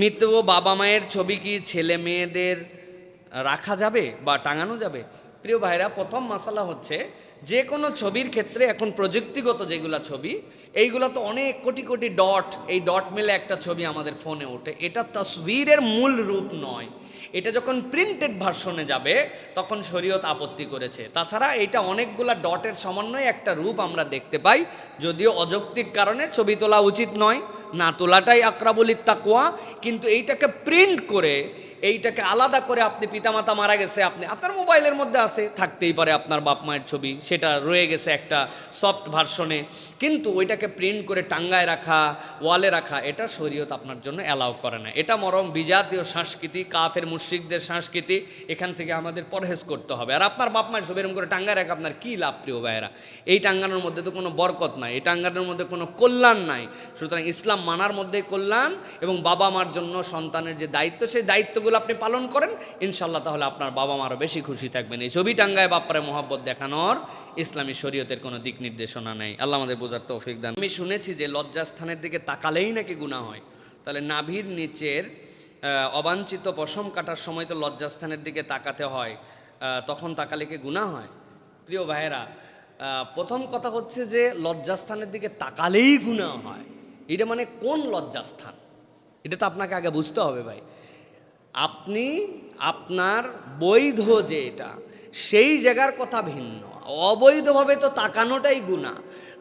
মৃত বাবা মায়ের ছবি কি ছেলে মেয়েদের রাখা যাবে বা টাঙানো যাবে? প্রিয় ভাইরা, প্রথম মশালা হচ্ছে যে কোনো ছবির ক্ষেত্রে এখন প্রযুক্তিগত যেগুলো ছবি, এইগুলো তো অনেক কোটি কোটি ডট, এই ডট মেলে একটা ছবি আমাদের ফোনে ওঠে। এটা তসবিরের মূল রূপ নয়। এটা যখন প্রিন্টেড ভার্সনে যাবে, তখন শরীয়ত আপত্তি করেছে। তাছাড়া এটা অনেকগুলা ডটের সমন্বয়ে একটা রূপ আমরা দেখতে পাই, যদিও অযৌক্তিক কারণে ছবি তোলা উচিত নয়। না, তোলাটাই আকরাবুল তাকুয়া কিন্তু এইটাকে প্রিন্ট করে, এইটাকে আলাদা করে আপনি পিতামাতা মারা গেছে, আপনি, আপনার মোবাইলের মধ্যে আছে, থাকতেই পারে আপনার বাপ মায়ের ছবি, সেটা রয়ে গেছে একটা সফট ভার্সনে কিন্তু ওইটাকে প্রিন্ট করে টাঙ্গায় রাখা ওয়ালে রাখা, এটা শরীয়ত আপনার জন্য অ্যালাউ করে না। এটা মরম বিজাতীয় সংস্কৃতি, কাফের, মুশ্রিকদের সংস্কৃতি, এখান থেকে আমাদের পরহেজ করতে হবে। আর আপনার বাপ মায়ের ছবি এরকম করে টাঙ্গায় রাখা, আপনার কী লাভ প্রিয় ভাইয়েরা? এই টাঙ্গানোর মধ্যে তো কোনো বরকত নাই, এই টাঙ্গানোর মধ্যে কোনো কল্যাণ নাই। সুতরাং ইসলাম মানার মধ্যেই কল্যাণ এবং বাবা মার জন্য সন্তানের যে দায়িত্ব, সেই দায়িত্বগুলো আপনি পালন করেন ইনশাল্লাহ তাহলে আপনার বাবা মারও বেশি খুশি থাকবেন। এই ছবি টাঙ্গায় বাপ্পারে মহব্বত দেখানোর ইসলামী শরীয়তের কোনো দিক নির্দেশনা নেই। আল্লাহ আমাদের বোঝার তৌফিক দান। আমি শুনেছি যে লজ্জাস্থানের দিকে তাকালেই নাকি গুণা হয়। তাহলে নাভির নিচের অবাঞ্ছিত পশম কাটার সময় তো লজ্জাস্থানের দিকে তাকাতে হয়। তখন তাকালে কি গুণা হয়? প্রিয় ভাইয়েরা প্রথম কথা হচ্ছে যে লজ্জাস্থানের দিকে তাকালেই গুণা হয়। এটা মানে কোন লজ্জাস্থান? এটা তো আপনাকে আগে বুঝতে হবে ভাই। আপনি, আপনার বৈধ যে এটা, সেই জায়গার কথা ভিন্ন। অবৈধভাবে তো তাকানোটাই গুণা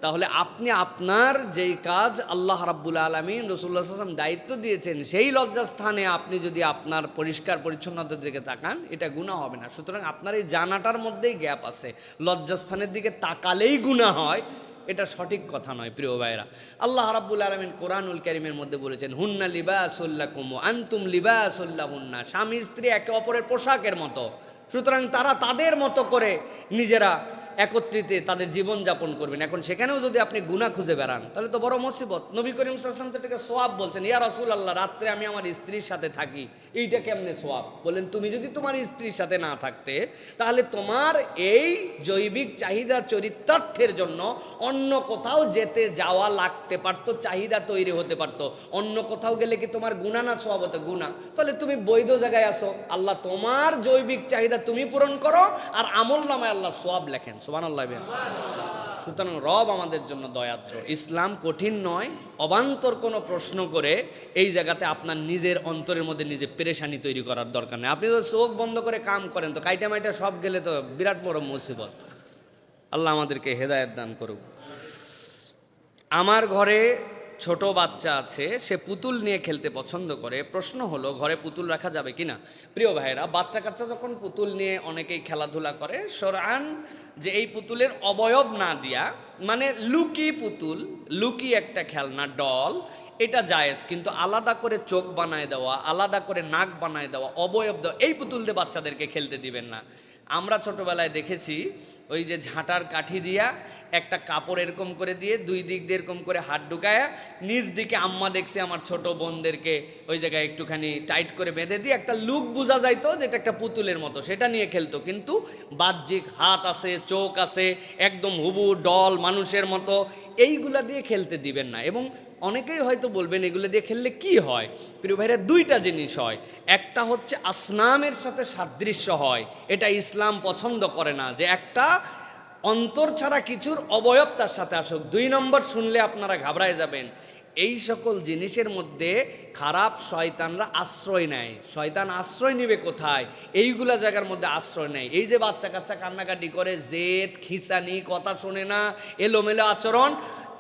তাহলে আপনি আপনার যেই কাজ আল্লাহ রাব্বুল আলমিন রসুল্লাহ আসলাম দায়িত্ব দিয়েছেন, সেই লজ্জাস্থানে আপনি যদি আপনার পরিষ্কার পরিচ্ছন্নতার দিকে তাকান, এটা গুণা হবে না। সুতরাং আপনার এই জানাটার মধ্যেই গ্যাপ আছে। লজ্জাস্থানের দিকে তাকালেই গুণা হয় এটা সঠিক কথা নয়, প্রিয় ভাইরা আল্লাহ রাব্বুল আলমিন কোরআনুল করিমের মধ্যে বলেছেন, হুন্না লিবাসুল্লাহ কুমু আন্তুম লিবাসুল্লাহ হুন্না স্বামী স্ত্রী একে অপরের পোশাকের মতো। সুতরাং তারা তাদের মতো করে নিজেরা একত্রিতে তাদের জীবন যাপন করবেন। এখন সেখানেও যদি আপনি গুণা খুঁজে বেড়ান, তাহলে তো বড় মুসিবত। নবী করিম সাল্লাম তো এটাকে সোয়াব বলছেন, ইয়া রসুল আল্লাহ রাত্রে আমি আমার স্ত্রীর সাথে থাকি। এইটা কেমনে সোয়াব? বলেন তুমি যদি তোমার স্ত্রীর সাথে না থাকতে, তাহলে তোমার এই জৈবিক চাহিদা চরিতার্থের জন্য অন্য কোথাও যেতে যাওয়া লাগতে পারতো, চাহিদা তৈরি হতে পারতো। অন্য কোথাও গেলে কি তোমার গুণা না সোয়াব হতো? গুণা তাহলে তুমি বৈধ জায়গায় আসো। আল্লাহ তোমার জৈবিক চাহিদা তুমি পূরণ করো, আর আমল নামায় আল্লাহ সোয়াব লেখেন। সোবান আল্লাহ সুতরাং রব আমাদের জন্য দয়াত্র ইসলাম কঠিন নয়, অবান্তর কোনো প্রশ্ন করে এই জায়গাতে আপনার নিজের অন্তরের মধ্যে নিজে পেরেশানি তৈরি করার দরকার নেই। আপনি তো চোখ বন্ধ করে কাম করেন, তো কাইটা মাইটা সব গেলে তো বিরাট বড় মুসিবত। আল্লাহ আমাদেরকে হেদায়ত দান করুক। আমার ঘরে ছোট বাচ্চা আছে, সে পুতুল নিয়ে খেলতে পছন্দ করে। প্রশ্ন হলো, ঘরে পুতুল রাখা যাবে কিনা? প্রিয় ভাইয়েরা, বাচ্চা কাচ্চা যখন পুতুল নিয়ে অনেকেই খেলাধুলা করে সরান যে এই পুতুলের অবয়ব না দিয়া মানে লুকি পুতুল, লুকি একটা খেলনা, ডল, এটা জায়েজ, কিন্তু আলাদা করে চোখ বানায় দেওয়া, আলাদা করে নাক বানায় দেওয়া, অবয়ব দেওয়া, এই পুতুল দিয়ে বাচ্চাদেরকে খেলতে দিবেন না। আমরা ছোটবেলায় দেখেছি, ওই যে ঝাঁটার কাঠি দিয়া একটা কাপড় এরকম করে দিয়ে দুই দিক দিয়ে এরকম করে হাত ঢুকায়া নিজ দিকে আম্মা দেখছি আমার ছোট বোনদেরকে ওই জায়গায় একটুখানি টাইট করে বেঁধে দিয়ে একটা লুক বোঝা যাইতো যেটা একটা পুতুলের মতো, সেটা নিয়ে খেলতো। কিন্তু বাহ্যিক হাত আছে, চোখ আছে, একদম হুবু ডল মানুষের মতো, এইগুলা দিয়ে খেলতে দিবেন না। এবং অনেকেই হয়তো বলবেন, এগুলো দিয়ে খেললে কি হয়? প্রিয় ভাইরা, দুইটা জিনিস হয়। একটা হচ্ছে আসনামের সাথে সাদৃশ্য হয়। এটা ইসলাম পছন্দ করে না যে একটা অন্তর ছাড়া কিছুর অবয়ব তার সাথে আসুক। দুই নম্বর শুনলে আপনারা ঘাবড়ায় যাবেন, এই সকল জিনিসের মধ্যে খারাপ শয়তানরা আশ্রয় নেয়। শয়তান আশ্রয় নেবে কোথায়? এইগুলা জায়গার মধ্যে আশ্রয় নেয়। এই যে বাচ্চা কাচ্চা কান্নাকাটি করে, জেদ, খিসানি, কথা শোনে না, এলোমেলো আচরণ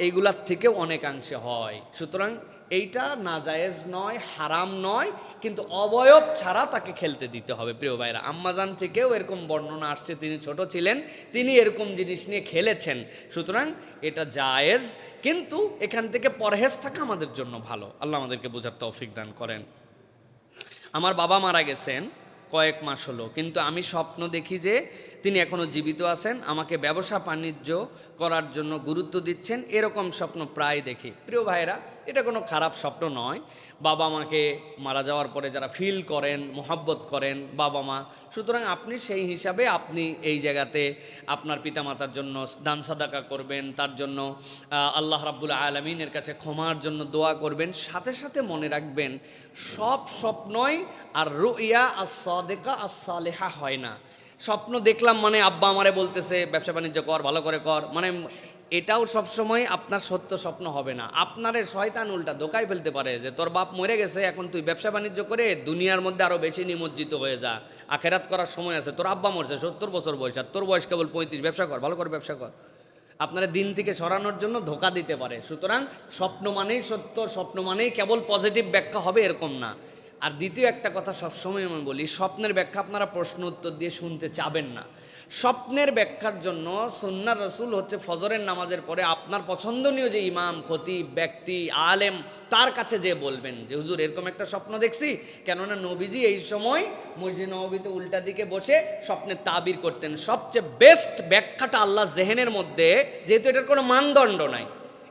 এইগুলার থেকেও অনেকাংশে হয়। সুতরাং এইটা নাজায়েজ নয়, হারাম নয়, কিন্তু অবয়ব ছাড়া তাকে খেলতে দিতে হবে, প্রিয় ভাইরা। আম্মাজান থেকেও এরকম বর্ণনা আসছে, তিনি ছোট ছিলেন, তিনি এরকম জিনিস নিয়ে খেলেছেন। সুতরাং এটা জায়েজ, কিন্তু এখান থেকে পরহেজ থাকা আমাদের জন্য ভালো। আল্লাহ আমাদেরকে বোঝার তৌফিক দান করেন। আমার বাবা মারা গেছেন কয়েক মাস হলো, কিন্তু আমি স্বপ্ন দেখি যে তিনি এখনও জীবিত আছেন, আমাকে ব্যবসা বাণিজ্য করার জন্য গুরুত্ব দিচ্ছেন, এরকম স্বপ্ন প্রায় দেখি। প্রিয় ভাইরা এটা কোনো খারাপ স্বপ্ন নয়। বাবা মাকে মারা যাওয়ার পরে যারা ফিল করেন, মোহাব্বত করেন বাবা মা, সুতরাং আপনি সেই হিসাবে আপনি এই জায়গাতে আপনার পিতামাতার জন্য দান সাদাকা করবেন, তার জন্য আল্লাহ রাব্বুল আলমিনের কাছে ক্ষমার জন্য দোয়া করবেন, সাথে সাথে মনে রাখবেন, সব স্বপ্নই আর রুইয়া আর সদেকা আর সালেহা হয় না। স্বপ্ন দেখলাম মানে আব্বা আমারে বলতেছে, ব্যবসা বাণিজ্য কর, ভালো করে কর। মানে এটাও সবসময় আপনার সত্য স্বপ্ন হবে না। আপনারে শয়তান উল্টা ধোকায় ফেলতে পারে যে, তোর বাপ মরে গেছে, এখন তুই ব্যবসা বাণিজ্য করে দুনিয়ার মধ্যে আরও বেশি নিমজ্জিত হয়ে যা। আখেরাত করার সময় আছে, তোর আব্বা মরছে, সত্তর বছর বয়স, আর তোর বয়স কেবল পঁয়ত্রিশ, ব্যবসা কর, ভালো করে ব্যবসা কর। আপনারা দিন থেকে সরানোর জন্য ধোকা দিতে পারে। সুতরাং স্বপ্ন মানেই সত্য, স্বপ্ন মানেই কেবল পজিটিভ ব্যাখ্যা হবে এরকম না। আর দ্বিতীয় একটা কথা সবসময় আমি বলি, স্বপ্নের ব্যাখ্যা আপনারা প্রশ্ন উত্তর দিয়ে শুনতে চাবেন না। স্বপ্নের ব্যাখ্যার জন্য সন্ন্যার রসুল হচ্ছে ফজরের নামাজের পরে আপনার পছন্দনীয় যে ইমাম, খতিব, ব্যক্তি, আলেম, তার কাছে যে বলবেন যে, হুজুর, এরকম একটা স্বপ্ন দেখছি। কেননা নবীজি এই সময় মসজিদ নবীতে উল্টা দিকে বসে স্বপ্নের তাবির করতেন। সবচেয়ে বেস্ট ব্যাখ্যাটা আল্লাহ জেহেনের মধ্যে, যেহেতু এটার কোনো মানদণ্ড নাই,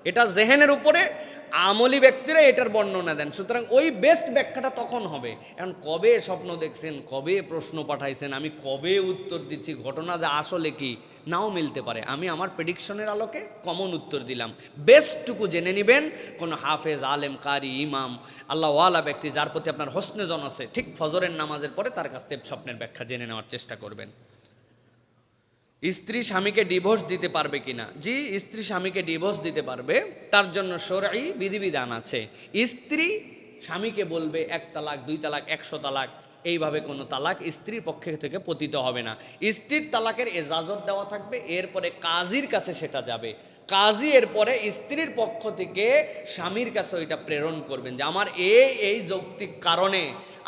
এটা জেহেনের উপরে আমলি ব্যক্তিরা এটার বর্ণনা দেন। সুতরাং ওই বেস্ট ব্যাখ্যাটা তখন হবে। এখন কবে স্বপ্ন দেখছেন, কবে প্রশ্ন পাঠাইছেন, আমি কবে উত্তর দিচ্ছি, ঘটনা যে আসলে কি, নাও মিলতে পারে। আমি আমার প্রেডিকশনের আলোকে কমন উত্তর দিলাম। বেস্টটুকু জেনে নেবেন, কোনো হাফেজ, আলেম, কারি, ইমাম আল্লাহ ওয়ালা ব্যক্তি যার প্রতি আপনার হোসনে জন আছে, ঠিক ফজরের নামাজের পরে তার কাছ থেকে স্বপ্নের ব্যাখ্যা জেনে নেওয়ার চেষ্টা করবেন। স্ত্রী স্বামীকে ডিভোর্স দিতে পারবে কিনা? জি, স্ত্রী স্বামীকে ডিভোর্স দিতে পারবে, তার জন্য সরাই বিধিবিধান আছে। স্ত্রী স্বামীকে বলবে এক তালাক, দুই তালাক, একশো তালাক, এইভাবে কোনো তালাক স্ত্রীর পক্ষে থেকে পতিত হবে না। স্ত্রীর তালাকের এজাজত দেওয়া থাকবে, এরপরে কাজীর কাছে সেটা যাবে। কাজী এরপরে স্ত্রীর পক্ষ থেকে স্বামীর কাছে ওইটা প্রেরণ করবেন যে, আমার এই এই যৌক্তিক কারণে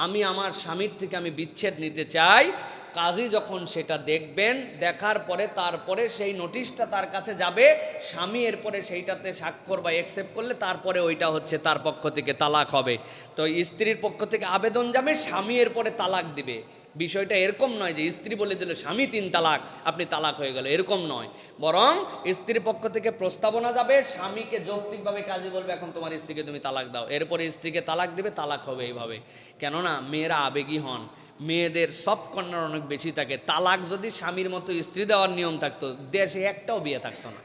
আমি আমার স্বামীর থেকে আমি বিচ্ছেদ নিতে চাই কাজী যখন সেটা দেখবেন, দেখার পরে তারপরে সেই নোটিশটা তার কাছে যাবে, স্বামী এরপরে সেইটাতে স্বাক্ষর বা অ্যাকসেপ্ট করলে তারপরে ওইটা হচ্ছে তার পক্ষ থেকে তালাক হবে। তো স্ত্রীর পক্ষ থেকে আবেদন যাবে, স্বামী এরপরে তালাক দিবে। বিষয়টা এরকম নয় যে স্ত্রী বলে দিল, স্বামী, তিন তালাক। আপনি তালাক হয়ে গেল। এরকম নয়। বরং স্ত্রীর পক্ষ থেকে প্রস্তাবনা যাবে, স্বামীকে যৌক্তিকভাবে কাজী বলবে, এখন তোমার স্ত্রীকে তুমি তালাক দাও। এরপরে স্ত্রীকে তালাক দেবে, তালাক হবে এইভাবে। কেননা মেয়েরা আবেগী হন। মেয়েদের সব কন্যার অনেক বেশি থাকে। তালাক যদি স্বামীর মতো স্ত্রী দেওয়ার নিয়ম থাকতো, দেশে একটাও বিয়ে থাকতো না।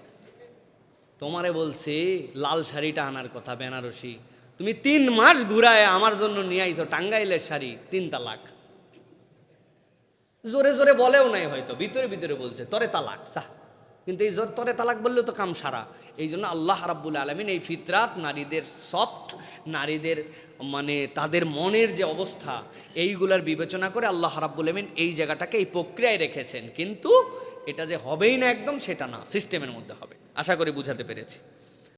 তোমারে বলছি, লাল শাড়িটা আনার কথা, বেনারসি। তুমি তিন মাস ঘুরায় আমার জন্য নিয়ে আইছো টাঙ্গাইলের শাড়ি, তিন তালাক। জোরে জোরে বলেও নাই হয়তো, ভিতরে ভিতরে বলছে, তরে তালাক চা কিন্তু এই জোর তরে তালাক বললেও তো কাম সারা। এই জন্য আল্লাহ রাব্বুল আলমিন এই ফিতরাত নারীদের সফট নারীদের মানে তাদের মনের যে অবস্থা, এইগুলার বিবেচনা করে আল্লাহ রাব্বুল আলমিন এই জায়গাটাকে, এই প্রক্রিয়ায় রেখেছেন। কিন্তু এটা যে হবেই না একদম, সেটা না সিস্টেমের মধ্যে হবে। আশা করি বুঝাতে পেরেছি।